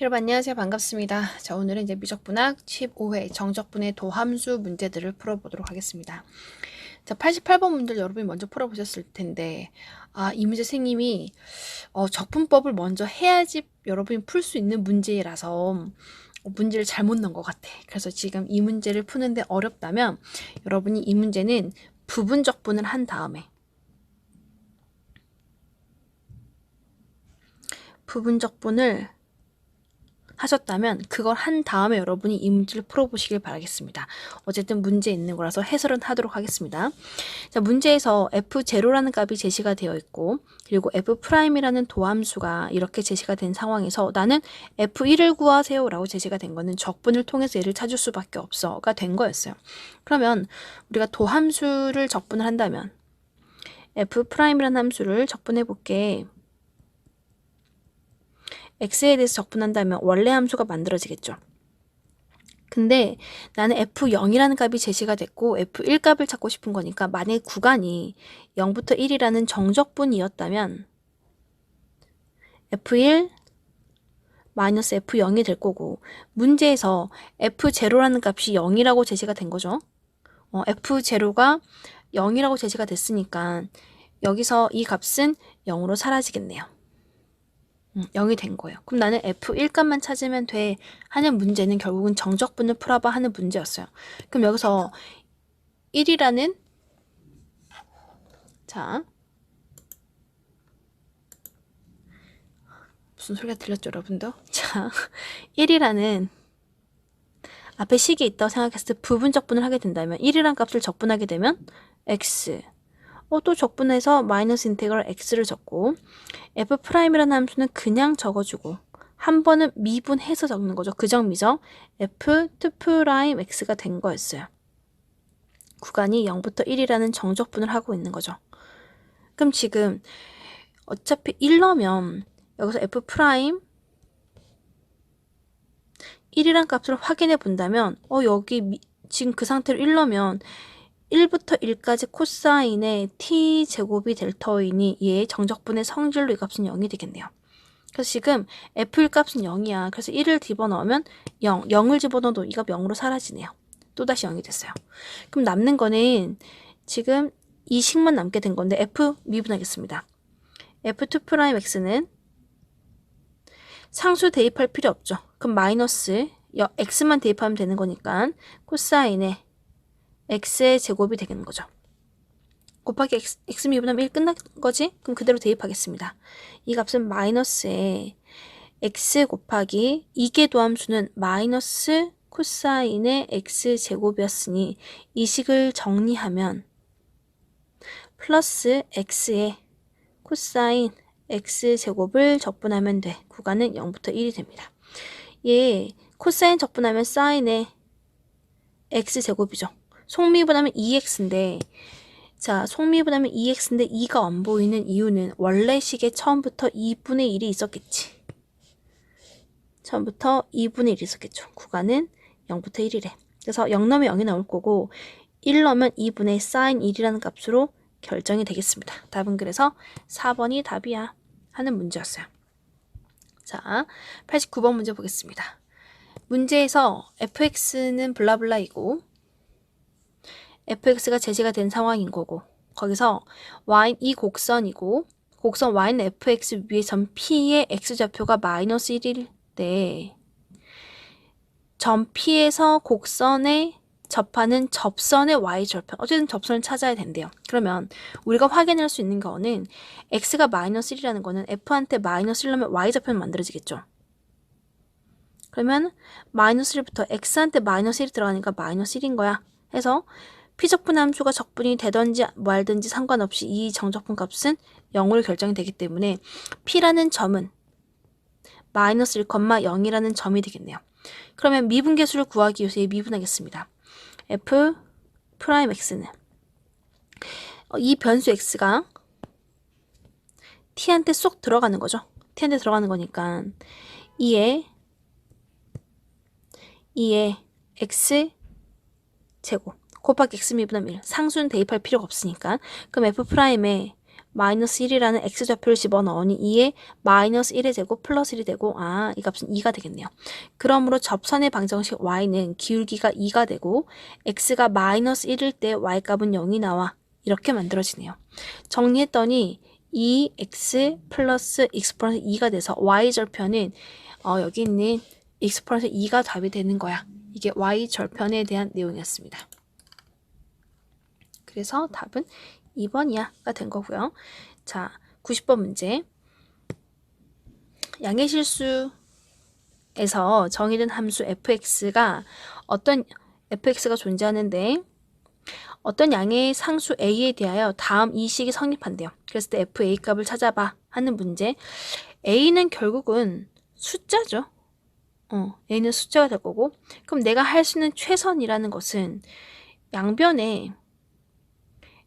여러분 안녕하세요. 반갑습니다. 자, 오늘은 이제 미적분학 15회 정적분의 도함수 문제들을 풀어보도록 하겠습니다. 자, 88번 문제를 여러분이 먼저 풀어보셨을 텐데, 아, 이 문제 선생님이 어, 적분법을 먼저 해야지 여러분이 풀 수 있는 문제라서 어, 문제를 잘못 넣은 것 같아. 그래서 지금 이 문제를 푸는데 어렵다면 여러분이 이 문제는 부분 적분을 한 다음에 부분 적분을 하셨다면 그걸 한 다음에 여러분이 이 문제를 풀어보시길 바라겠습니다. 어쨌든 문제 있는 거라서 해설은 하도록 하겠습니다. 자, 문제에서 f0라는 값이 제시가 되어 있고 그리고 f'이라는 도함수가 이렇게 제시가 된 상황에서 나는 f1을 구하세요 라고 제시가 된 거는 적분을 통해서 얘를 찾을 수밖에 없어가 된 거였어요. 그러면 우리가 도함수를 적분을 한다면 f'이라는 함수를 적분해 볼게. X에 대해서 적분한다면 원래 함수가 만들어지겠죠. 근데 나는 f0이라는 값이 제시가 됐고 f1 값을 찾고 싶은 거니까 만약 구간이 0부터 1이라는 정적분이었다면 f1 마이너스 f0이 될 거고 문제에서 f0라는 값이 0이라고 제시가 된 거죠. 어, f0가 0이라고 제시가 됐으니까 여기서 이 값은 0으로 사라지겠네요. 0이 된 거예요. 그럼 나는 F1 값만 찾으면 돼 하는 문제는 결국은 정적분을 풀어봐 하는 문제였어요. 그럼 여기서 1이라는 자 무슨 소리가 들렸죠 여러분도? 자 1이라는 앞에 식이 있다고 생각했을 때 부분 적분을 하게 된다면 1이란 값을 적분하게 되면 x 어, 또 적분해서 마이너스 인테그럴 x를 적고 f'이라는 함수는 그냥 적어주고 한 번은 미분해서 적는 거죠. 그 정미죠. f 2' x가 된 거였어요. 구간이 0부터 1이라는 정적분을 하고 있는 거죠. 그럼 지금 어차피 1러면 여기서 f' 1이란 값을 확인해 본다면 어 여기 미, 지금 그 상태로 1러면 1부터 1까지 코사인의 t제곱이 될 터이니 얘의 정적분의 성질로 이 값은 0이 되겠네요. 그래서 지금 f1 값은 0이야. 그래서 1을 집어넣으면 0, 0을 집어넣어도 이 값 0으로 사라지네요. 또다시 0이 됐어요. 그럼 남는 거는 지금 이 식만 남게 된 건데 f 미분하겠습니다. f2'x는 상수 대입할 필요 없죠. 그럼 마이너스 x만 대입하면 되는 거니까 코사인의 x의 제곱이 되는 거죠. 곱하기 x, x 미분하면 1 끝난 거지? 그럼 그대로 대입하겠습니다. 이 값은 마이너스에 x 곱하기 이계 도함수는 마이너스 코사인의 x 제곱이었으니 이 식을 정리하면 플러스 x의 코사인 x 제곱을 적분하면 돼. 구간은 0부터 1이 됩니다. 얘 코사인 적분하면 사인의 x 제곱이죠. 속미분하면 2x인데 자, 속미분하면 2x인데 2가 안 보이는 이유는 원래 식에 처음부터 2분의 1이 있었겠지. 처음부터 2분의 1이 있었겠죠. 구간은 0부터 1이래. 그래서 0 넣으면 0이 나올 거고 1 넣으면 2분의 sin 1이라는 값으로 결정이 되겠습니다. 답은 그래서 4번이 답이야 하는 문제였어요. 자, 89번 문제 보겠습니다. 문제에서 fx는 블라블라이고 fx가 제시가 된 상황인 거고 거기서 y 이 곡선이고 곡선 y는 fx 위에 점 p의 x좌표가 마이너스 1일 때 점 p에서 곡선에 접하는 접선의 y절편 어쨌든 접선을 찾아야 된대요. 그러면 우리가 확인할 수 있는 거는 x가 마이너스 1이라는 거는 f한테 마이너스 1이면 y절편이 만들어지겠죠. 그러면 마이너스 1부터 x한테 마이너스 1이 들어가니까 마이너스 1인 거야. 해서 피적분 함수가 적분이 되던지 말든지 상관없이 이 정적분 값은 0으로 결정이 되기 때문에 P라는 점은 마이너스 1,0이라는 점이 되겠네요. 그러면 미분계수를 구하기 위해서 미분하겠습니다. f 프라임 x는 어, 이 변수 x가 t한테 쏙 들어가는 거죠. t한테 들어가는 거니까 2에 2에 x 제곱 곱하기 x 미분하면 1. 상수는 대입할 필요가 없으니까. 그럼 f'에 마이너스 1이라는 x좌표를 집어넣으니 2에 마이너스 1의 제곱 플러스 1이 되고 아, 이 값은 2가 되겠네요. 그러므로 접선의 방정식 y는 기울기가 2가 되고 x가 마이너스 1일 때 y값은 0이 나와 이렇게 만들어지네요. 정리했더니 2x 플러스 플러스 2가 돼서 y절편은 어, 여기 있는 플러스 2가 답이 되는 거야. 이게 y절편에 대한 내용이었습니다. 그래서 답은 2번이야가 된 거고요. 자, 90번 문제. 양의 실수에서 정의된 함수 fx가 어떤 fx가 존재하는데 어떤 양의 상수 a에 대하여 다음 이 식이 성립한대요. 그랬을 때 fa 값을 찾아봐 하는 문제. a는 결국은 숫자죠. 어, a는 숫자가 될 거고 그럼 내가 할 수 있는 최선이라는 것은 양변에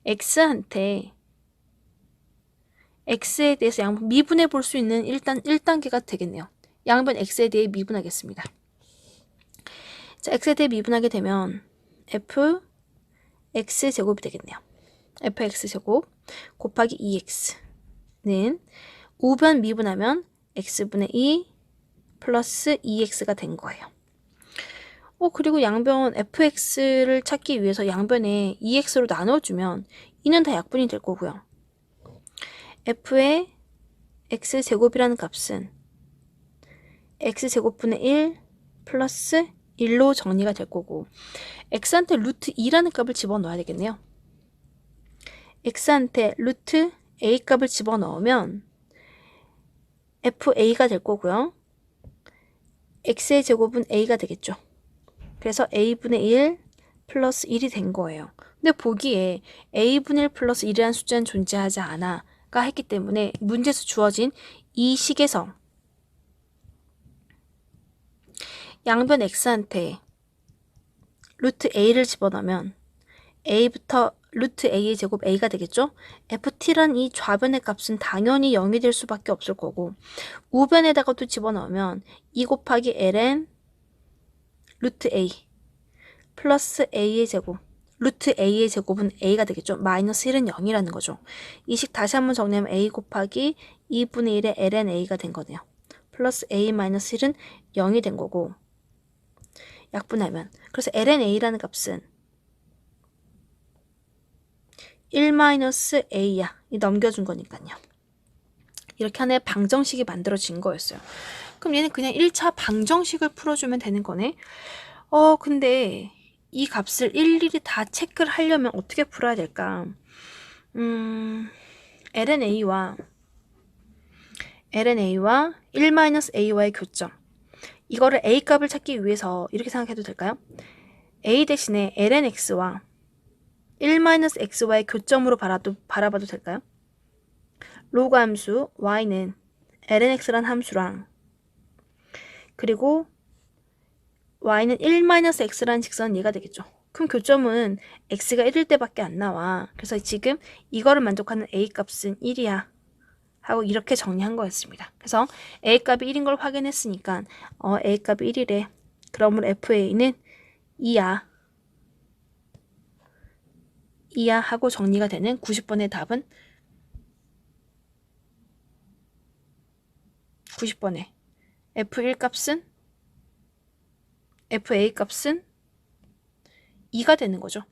x한테 x에 대해서 양 미분해 볼 수 있는 일단 1단계가 되겠네요. 양변 x에 대해 미분하겠습니다. 자, x에 대해 미분하게 되면 f x 제곱이 되겠네요. fx 제곱 곱하기 2x는 우변 미분하면 x분의 2 플러스 2x가 된 거예요. 어, 그리고 양변 fx를 찾기 위해서 양변에 2x로 나눠주면 이는 다 약분이 될 거고요. f의 x제곱이라는 값은 x제곱분의 1 플러스 1로 정리가 될 거고 x한테 루트 2라는 값을 집어넣어야 되겠네요. x한테 루트 a 값을 집어넣으면 fa가 될 거고요. x의 제곱은 a가 되겠죠. 그래서 a분의 1 플러스 1이 된 거예요. 근데 보기에 a분의 1 플러스 1이라는 숫자는 존재하지 않아 가 했기 때문에 문제에서 주어진 이 식에서 양변 x한테 루트 a를 집어넣으면 a부터 루트 a의 제곱 a가 되겠죠? ft란 이 좌변의 값은 당연히 0이 될 수밖에 없을 거고 우변에다가 또 집어넣으면 2 곱하기 ln 루트 a 플러스 a의 제곱 루트 a의 제곱은 a가 되겠죠. 마이너스 1은 0이라는 거죠. 이 식 다시 한번 정리하면 a 곱하기 2분의 1의 ln a가 된 거네요. 플러스 a 마이너스 1은 0이 된 거고 약분하면 그래서 ln a라는 값은 1 마이너스 a야. 이 넘겨준 거니까요. 이렇게 하나의 방정식이 만들어진 거였어요. 그럼 얘는 그냥 1차 방정식을 풀어주면 되는 거네. 어, 근데 이 값을 일일이 다 체크를 하려면 어떻게 풀어야 될까? 음, lnA와 lnA와 1-a와의 교점. 이거를 a 값을 찾기 위해서 이렇게 생각해도 될까요? a 대신에 lnx와 1-x와의 교점으로 바라도, 바라봐도 될까요? 로그 함수 y는 lnx란 함수랑 그리고 y는 1-x라는 직선은 얘가 되겠죠. 그럼 교점은 x가 1일 때밖에 안 나와. 그래서 지금 이거를 만족하는 a 값은 1이야. 하고 이렇게 정리한 거였습니다. 그래서 a 값이 1인 걸 확인했으니까 어, a 값이 1이래. 그러므로 fa는 2야. 2야 하고 정리가 되는 90번의 답은 90번에 f1 값은 fa 값은 2가 되는 거죠.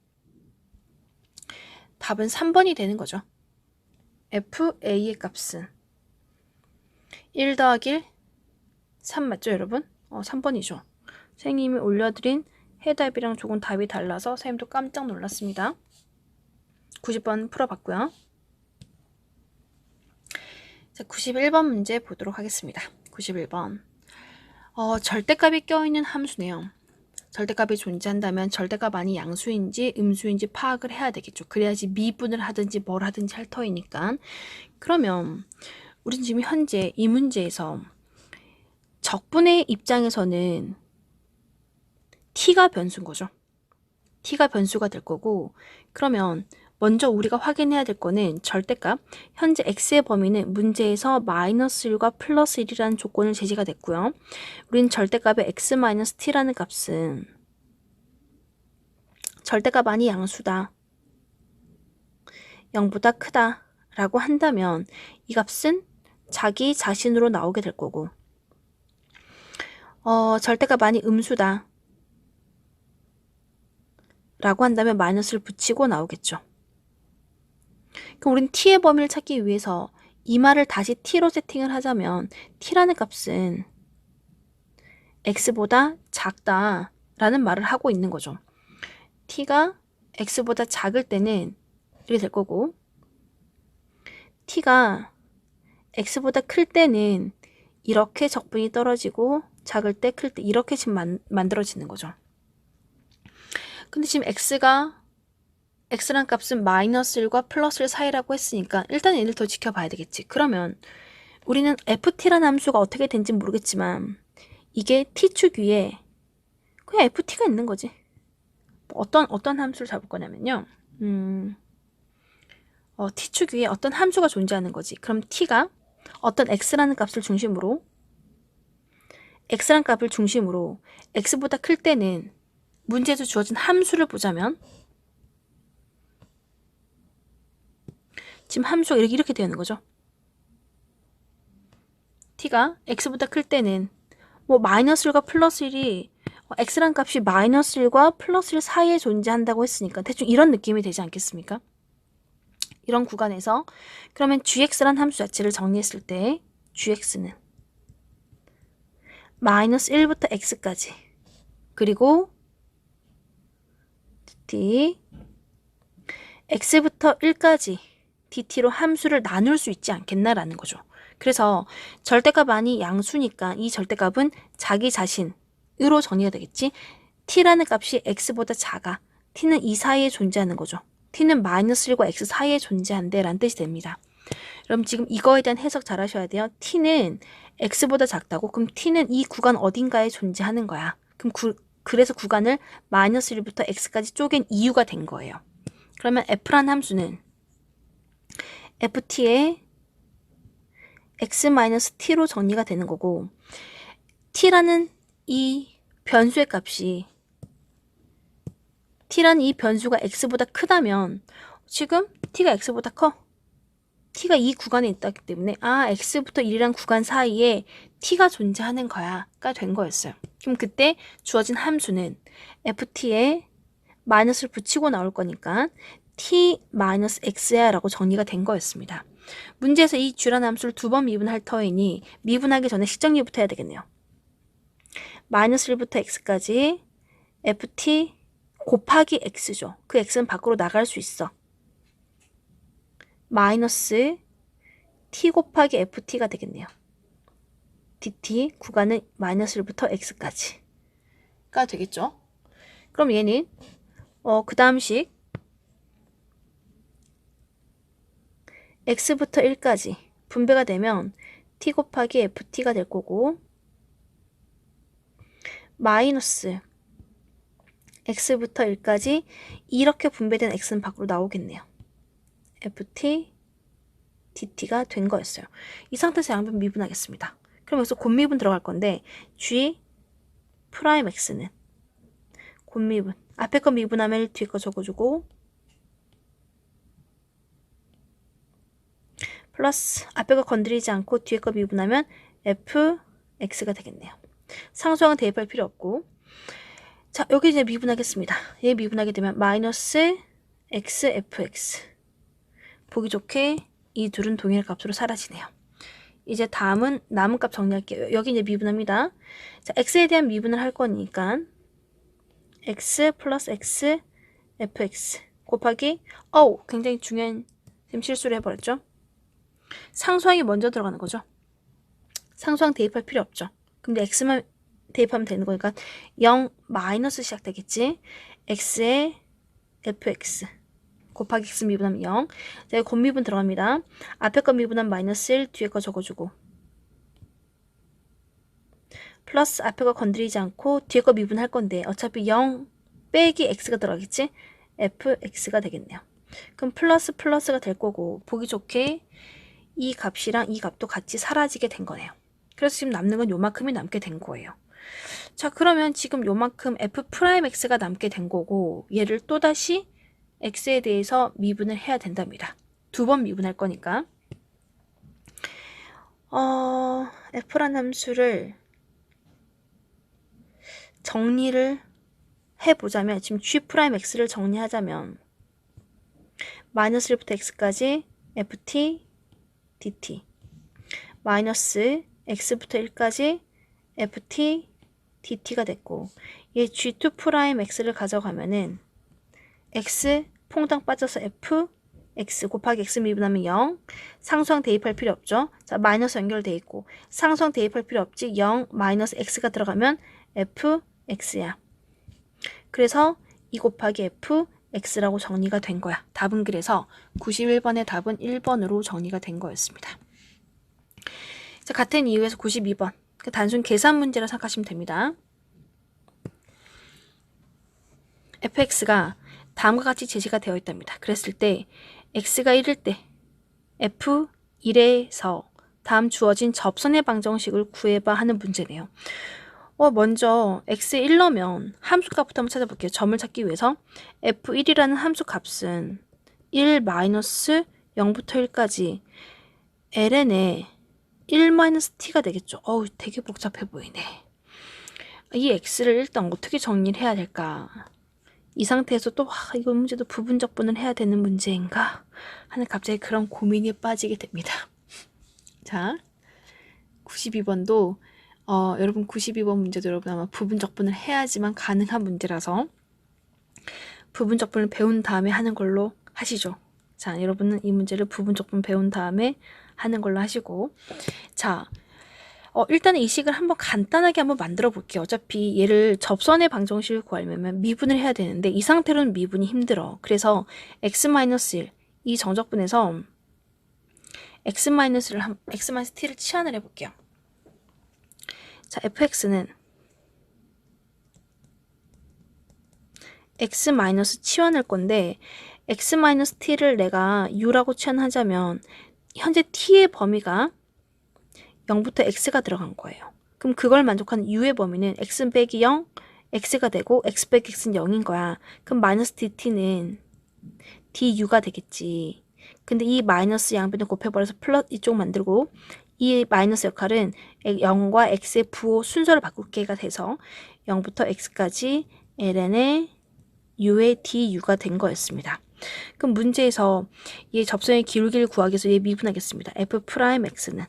답은 3번이 되는 거죠. fa의 값은 1 더하기 1, 3 맞죠 여러분? 어, 3번이죠. 선생님이 올려드린 해답이랑 조금 답이 달라서 선생님도 깜짝 놀랐습니다. 90번 풀어봤고요. 자, 91번 문제 보도록 하겠습니다. 91번. 어, 절대값이 껴있는 함수네요. 절대값이 존재한다면 절대값 아닌 양수인지 음수인지 파악을 해야 되겠죠. 그래야지 미분을 하든지 뭘 하든지 할 터이니까. 그러면 우린 지금 현재 이 문제에서 적분의 입장에서는 t가 변수인 거죠. t가 변수가 될 거고 그러면 먼저 우리가 확인해야 될 거는 절대값. 현재 x의 범위는 문제에서 마이너스 1과 플러스 1이라는 조건을 제시가 됐고요. 우리는 절대값의 x 마이너스 값은 절대값 아니 양수다. 0보다 크다. 라고 한다면 이 값은 자기 자신으로 나오게 될 거고 어, 절대가 많이 음수다 라고 한다면 마이너스를 붙이고 나오겠죠. 그럼 우린 t의 범위를 찾기 위해서 이 말을 다시 t로 세팅을 하자면 t라는 값은 x보다 작다 라는 말을 하고 있는 거죠. t가 x보다 작을 때는 이렇게 될 거고 t가 x보다 클 때는 이렇게 적분이 떨어지고 작을 때 클 때 이렇게 지금 만, 만들어지는 거죠. 근데 지금 x가 x란 값은 마이너스 1과 플러스 1 사이라고 했으니까 일단 얘를 더 지켜봐야 되겠지. 그러면 우리는 ft라는 함수가 어떻게 된지 모르겠지만 이게 t축 위에 그냥 ft가 있는 거지. 어떤 어떤 함수를 잡을 거냐면요. 음, 어, t축 위에 어떤 함수가 존재하는 거지. 그럼 t가 어떤 x라는 값을 중심으로 x라는 값을 중심으로 x보다 클 때는 문제에서 주어진 함수를 보자면 지금 함수가 이렇게, 이렇게 되는 거죠. t가 x보다 클 때는 뭐 마이너스 1과 플러스 1이 x란 값이 마이너스 1과 플러스 1 사이에 존재한다고 했으니까 대충 이런 느낌이 되지 않겠습니까? 이런 구간에서 그러면 gx란 함수 자체를 정리했을 때 gx는 마이너스 1부터 x까지 그리고 dt x부터 1까지 dt로 함수를 나눌 수 있지 않겠나라는 거죠. 그래서 절대값만이 양수니까 이 절대값은 자기 자신으로 정의가 되겠지. t라는 값이 x보다 작아. t는 이 사이에 존재하는 거죠. t는 마이너스 1과 x 사이에 존재한대 라는 뜻이 됩니다. 그럼 지금 이거에 대한 해석 잘 하셔야 돼요. t는 x보다 작다고? 그럼 t는 이 구간 어딘가에 존재하는 거야. 그럼 구, 그래서 구간을 마이너스 1부터 x까지 쪼갠 이유가 된 거예요. 그러면 f란 함수는 ft의 x-t로 정리가 되는 거고 t라는 이 변수의 값이 t라는 이 변수가 x보다 크다면 지금 t가 x보다 커. t가 이 구간에 있다기 때문에 아 x부터 1이란 구간 사이에 t가 존재하는 거야 가 된 거였어요. 그럼 그때 주어진 함수는 ft에 마이너스를 붙이고 나올 거니까 t-x야 라고 정리가 된 거였습니다. 문제에서 이 주란 함수를 두 번 미분할 터이니 미분하기 전에 시정리부터 해야 되겠네요. 마이너스 1부터 x까지 ft 곱하기 x죠. 그 x는 밖으로 나갈 수 있어. 마이너스 t 곱하기 ft가 되겠네요. dt 구간은 마이너스 1부터 x까지가 되겠죠. 그럼 얘는 어, 그 다음식 x부터 1까지 분배가 되면 t 곱하기 ft가 될 거고 마이너스 x부터 1까지 이렇게 분배된 x는 밖으로 나오겠네요. ft dt가 된 거였어요. 이 상태에서 양변 미분하겠습니다. 그럼 여기서 곱미분 들어갈 건데 g 프라임 x는 곱미분 앞에 거 미분하면 뒤에 거 적어주고 플러스 앞에 거 건드리지 않고 뒤에 거 미분하면 fx가 되겠네요. 상수항은 대입할 필요 없고 자 여기 이제 미분하겠습니다. 얘 미분하게 되면 마이너스 x fx 보기 좋게 이 둘은 동일 값으로 사라지네요. 이제 다음은 남은 값 정리할게요. 여기 이제 미분합니다. 자, x에 대한 미분을 할 거니까 x 플러스 x fx 곱하기 어우 굉장히 중요한 지금 실수를 해버렸죠. 상수항이 먼저 들어가는 거죠. 상수항 대입할 필요 없죠. 근데 x만 대입하면 되는 거니까 0 마이너스 시작되겠지. x에 fx 곱하기 x 미분하면 0. 자, 곱미분 들어갑니다. 앞에 거 미분하면 마이너스 1, 뒤에 거 적어주고. 플러스 앞에 거 건드리지 않고 뒤에 거 미분할 건데 어차피 0 빼기 x가 들어가겠지? fx가 되겠네요. 그럼 플러스 플러스가 될 거고 보기 좋게 이 값이랑 이 값도 같이 사라지게 된 거네요. 그래서 지금 남는 건 요만큼이 남게 된 거예요. 자 그러면 지금 요만큼 f'x가 남게 된 거고 얘를 또다시 x에 대해서 미분을 해야 된답니다. 두 번 미분할 거니까. 어, f란 함수를 정리를 해보자면 지금 g'x를 정리하자면 마이너스 1부터 x까지 ft dt 마이너스 x부터 1까지 ft dt가 됐고 얘 g2'x를 가져가면은 x 퐁당 빠져서 f x 곱하기 x 미분하면 0 상수항 대입할 필요 없죠? 자 마이너스 연결돼 있고 상수항 대입할 필요 없지 0 마이너스 x가 들어가면 f x야. 그래서 2 곱하기 f x라고 정리가 된 거야 답은 그래서 91번의 답은 1번으로 정리가 된 거였습니다 자, 같은 이유에서 92번 그 단순 계산 문제라 생각하시면 됩니다 fx가 다음과 같이 제시가 되어 있답니다. 그랬을 때 x가 1일 때 f1에서 다음 주어진 접선의 방정식을 구해봐 하는 문제네요. 어, 먼저 x 1넣으면 함수값부터 한번 찾아볼게요. 점을 찾기 위해서 f1이라는 함수값은 1 마이너스 0부터 1까지 ln에 1-t가 되겠죠. 어우 되게 복잡해 보이네. 이 x를 일단 어떻게 정리를 해야 될까? 이 상태에서 또 와, 이거 문제도 부분적분을 해야 되는 문제인가 하는 갑자기 그런 고민이 빠지게 됩니다. 자, 92번도 어, 여러분 92번 문제도 여러분 아마 부분 적분을 해야지만 가능한 문제라서 부분 적분을 배운 다음에 하는 걸로 하시죠. 자, 여러분은 이 문제를 부분 적분 배운 다음에 하는 걸로 하시고 자, 어, 일단은 이 식을 한번 간단하게 한번 만들어 볼게요. 어차피 얘를 접선의 방정식을 구하려면 미분을 해야 되는데 이 상태로는 미분이 힘들어. 그래서 x-1 이 정적분에서 x-를 한, x-t를 치환을 해볼게요. 자, fx는 x 치환할 건데 x-t를 내가 u라고 치환하자면 현재 t의 범위가 0부터 x가 들어간 거예요. 그럼 그걸 만족하는 u의 범위는 x 빼기 0, x가 되고 x 빼기 x는 0인 거야. 그럼 마이너스 dt는 du가 되겠지. 근데 이 마이너스 양변을 곱해버려서 플러스 이쪽 만들고 이 마이너스 역할은 0과 x의 부호 순서를 바꾸기가 돼서 0부터 x까지 ln의 u의 du가 된 거였습니다. 그럼 문제에서 이 접선의 기울기를 구하기 위해서 얘 미분하겠습니다. f'x는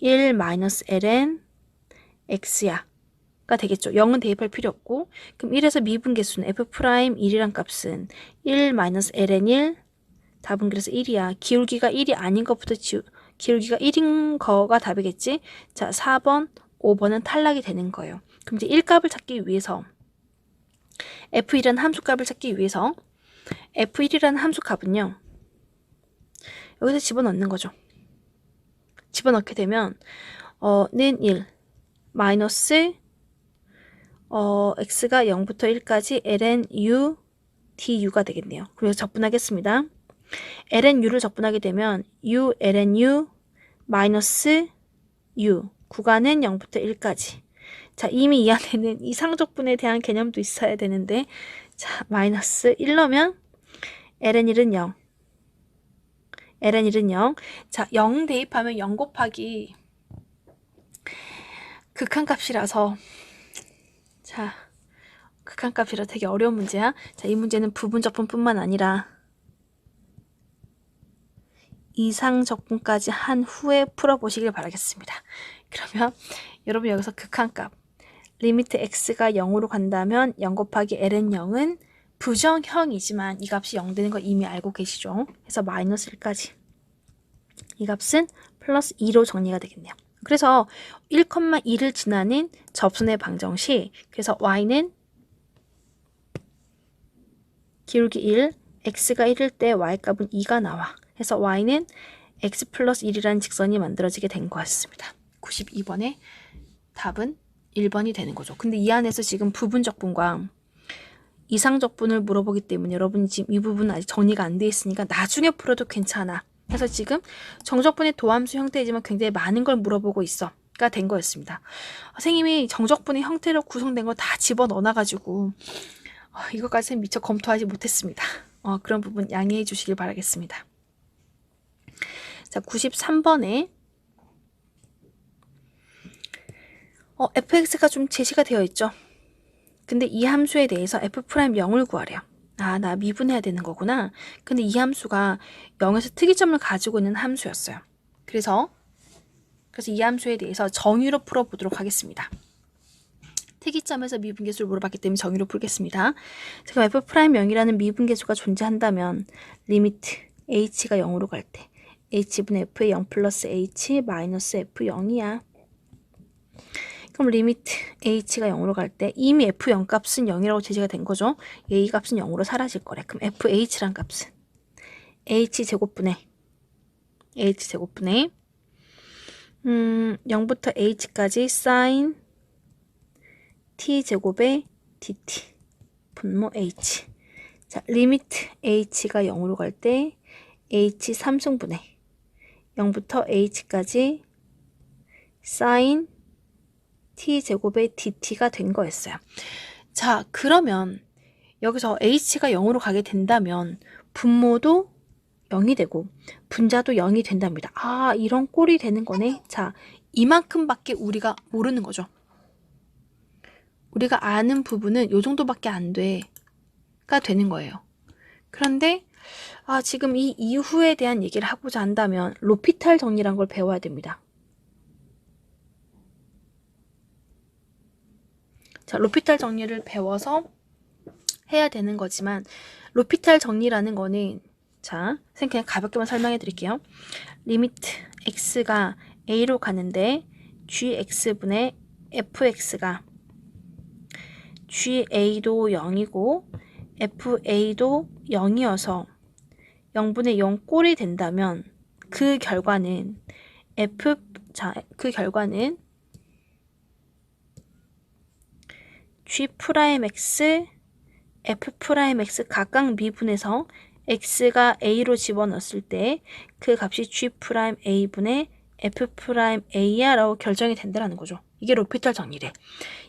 1-ln x야. 가 되겠죠. 0은 대입할 필요 없고 그럼 1에서 미분계수는 f'1이란 값은 1-ln 1 답은 그래서 1이야. 기울기가 1이 아닌 것부터 지우, 기울기가 1인 거가 답이겠지. 자 4번, 5번은 탈락이 되는 거예요. 그럼 이제 1값을 찾기 위해서 f1이라는 함수값을 찾기 위해서 f1이라는 함수값은요. 여기서 집어넣는 거죠. 집어넣게 되면 어, 는 1 마이너스 어, x가 0부터 1까지 ln u du가 되겠네요. 그래서 적분하겠습니다. Ln u를 적분하게 되면 u ln u 마이너스 u 구간은 0부터 1까지 자 이미 이 안에는 이상적분에 대한 개념도 있어야 되는데 자 마이너스 1 넣으면 ln 1은 0 ln 1은 0. 자, 0 대입하면 0 곱하기 극한값이라서 자, 극한값이라 되게 어려운 문제야. 자, 이 문제는 부분적분뿐만 아니라 이상 적분까지 한 후에 풀어보시길 바라겠습니다. 그러면 여러분 여기서 극한값 리미트 x가 0으로 간다면 0 곱하기 ln 0은 부정형이지만 이 값이 0 되는 거 이미 알고 계시죠? 그래서 마이너스 1까지. 이 값은 플러스 2로 정리가 되겠네요. 그래서 1,2를 지나는 접선의 방정식 그래서 y는 기울기 1, x가 1일 때 y값은 2가 나와. 그래서 y는 x 플러스 1이라는 직선이 만들어지게 된 거였습니다. 92번의 답은 1번이 되는 거죠. 근데 이 안에서 지금 부분적분과 이상적분을 물어보기 때문에 여러분이 지금 이 부분은 아직 정리가 안 돼 있으니까 나중에 풀어도 괜찮아. 그래서 지금 정적분의 도함수 형태이지만 굉장히 많은 걸 물어보고 있어. 가된 거였습니다. 선생님이 정적분의 형태로 구성된 걸 다 집어 넣어놔가지고 어, 이것까지는 미처 검토하지 못했습니다. 어, 그런 부분 양해해 주시길 바라겠습니다. 자, 93번에 어, fx가 좀 제시가 되어 있죠. 근데 이 함수에 대해서 f'0을 구하래요. 아, 나 미분해야 되는 거구나. 근데 이 함수가 0에서 특이점을 가지고 있는 함수였어요. 그래서 그래서 이 함수에 대해서 정의로 풀어보도록 하겠습니다. 특이점에서 미분계수를 물어봤기 때문에 정의로 풀겠습니다. 지금 f'0이라는 미분계수가 존재한다면 리미트 h가 0으로 갈 때 h분의 f의 0 플러스 h 마이너스 f0이야. 그럼 리미트 h가 0으로 갈 때 이미 f0 값은 0이라고 제시가 된 거죠. a 값은 0으로 사라질 거래. 그럼 fh란 값은 h 제곱분의 h 제곱분의 음, 0부터 h까지 sin t 제곱의 dt 분모 h 자 리미트 h가 0으로 갈 때 h 3승분의 0부터 h까지 sin t 제곱의 dt가 된 거였어요. 자 그러면 여기서 h가 0으로 가게 된다면 분모도 0이 되고 분자도 0이 된답니다. 아 이런 꼴이 되는 거네. 자 이만큼밖에 우리가 모르는 거죠. 우리가 아는 부분은 요 정도밖에 안 돼가 되는 거예요. 그런데 아, 지금 이 이후에 대한 얘기를 하고자 한다면 로피탈 정리란 걸 배워야 됩니다. 자, 로피탈 정리를 배워서 해야 되는 거지만 로피탈 정리라는 거는 자, 그냥 가볍게만 설명해 드릴게요. 리미트 x가 a로 가는데 gx분의 fx가 GA도 0이고 FA도 0이어서 0분의 0 꼴이 된다면 그 결과는 F 자, 그 결과는 G 프라임 X, F 프라임 X 각각 미분해서 X가 A로 집어넣었을 때 그 값이 G 프라임 A분의 F 프라임 A야라고 결정이 된다는 거죠. 이게 로피탈 정리래.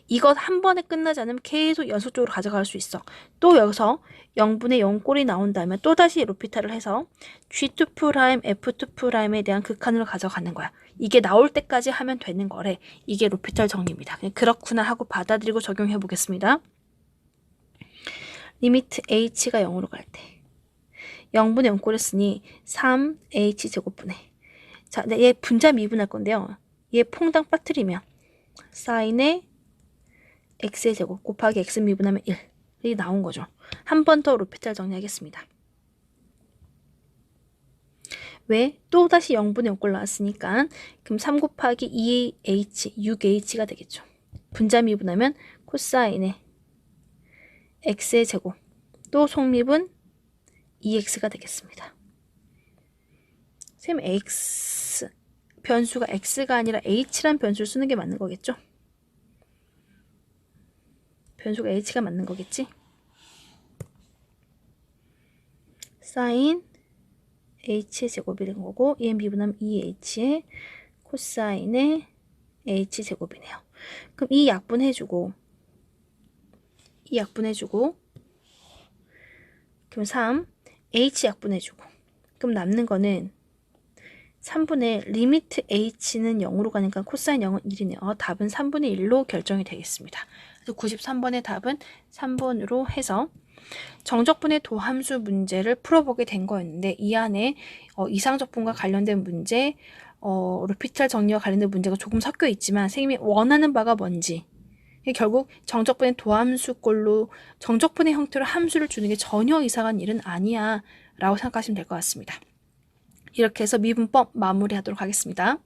이것 한 번에 끝나지 않으면 계속 연속적으로 가져갈 수 있어. 또 여기서 0분의 0 꼴이 나온다면 또다시 로피탈을 해서 G2 프라임 F2 프라임에 대한 극한으로 가져가는 거야. 이게 나올 때까지 하면 되는 거래. 이게 로피탈 정리입니다. 그렇구나 하고 받아들이고 적용해 보겠습니다. 리미트 h가 0으로 갈 때. 0분의 0 꼴이었으니 3h 제곱분의 자, 네, 얘 분자 미분할 건데요. 얘 퐁당 빠뜨리면 사인의 x의 제곱 곱하기 x 미분하면 1이 나온 거죠. 한 번 더 로피탈 정리하겠습니다. 왜? 또다시 0분의 5꼴 나왔으니까 그럼 3 곱하기 2h, 6h가 되겠죠. 분자 미분하면 코사인의 x의 제곱 또 속립은 2x가 되겠습니다. 쌤 x 변수가 x가 아니라 h란 변수를 쓰는 게 맞는 거겠죠? 변수가 h가 맞는 거겠지? 사인 h의 제곱이 된 거고 얘 미분하면 2h의 코사인의 h 제곱이네요. 그럼 이 약분 해주고 이 약분 해주고 그럼 3 h 약분 해주고 그럼 남는 거는 3분의 리미트 h는 0으로 가니까 코사인 0은 1이네요. 어, 답은 3분의 1로 결정이 되겠습니다. 그래서 93번의 답은 3번으로 해서 정적분의 도함수 문제를 풀어보게 된 거였는데 이 안에 어, 이상적분과 관련된 문제, 어, 루피탈 정리와 관련된 문제가 조금 섞여 있지만 선생님이 원하는 바가 뭔지 결국 정적분의 도함수꼴로 정적분의 형태로 함수를 주는 게 전혀 이상한 일은 아니야 라고 생각하시면 될 것 같습니다. 이렇게 해서 미분법 마무리하도록 하겠습니다.